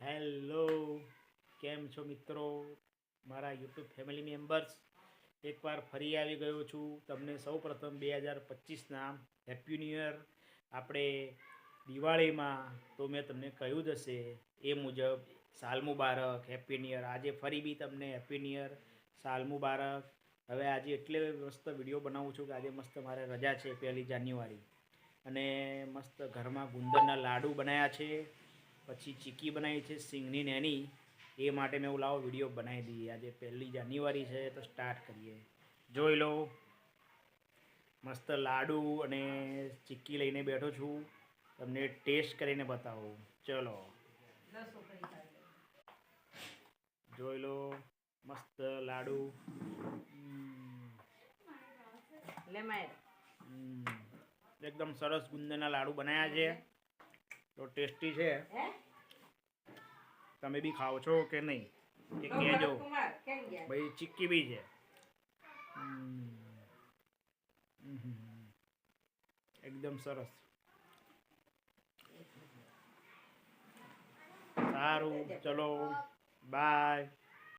Hello, કેમ છો મિત્રો? મારા યુટ્યુબ ફેમિલી મેમ્બર્સ, એકવાર ફરી આવી ગયો છું. તમને સૌ પ્રથમ બે હજાર પચીસના હેપી ન્યુ યર. આપણે દિવાળીમાં, તો મેં તમને કહ્યું જ હશે, એ મુજબ સાલ મુબારક, હેપી ન્યુ યર. આજે ફરી બી તમને હેપી ન્યુ યર, સાલ મુબારક. હવે આજે એટલે મસ્ત વીડિયો બનાવું છું કે આજે મસ્ત મારે રજા છે પહેલી જાન્યુઆરી. અને મસ્ત ઘરમાં ગુંદરના લાડુ બનાવ્યા છે. પછી ચીકી બનાવી છે સિંગની નેની. એ માટે મેં લાવો વીડિયો બનાવી દઈએ આજે પહેલી જાન્યુઆરી છે તો સ્ટાર્ટ કરીએ. જોઈ લો. મસ્ત લાડુ અને ચીક્કી લઈને બેઠો છું. તમને ટેસ્ટ કરીને બતાવો. ચલો. જોઈ લો. મસ્ત લાડુ. એકદમ સરસ ગુંદરના લાડુ બનાવ્યા છે. તો ટેસ્ટી છે. તમે બી ખાઓ છો કે નહીં? એ કહેજો ભાઈ ચીક્કી બી છે. એકદમ સરસ. સારું ચલો. બાય.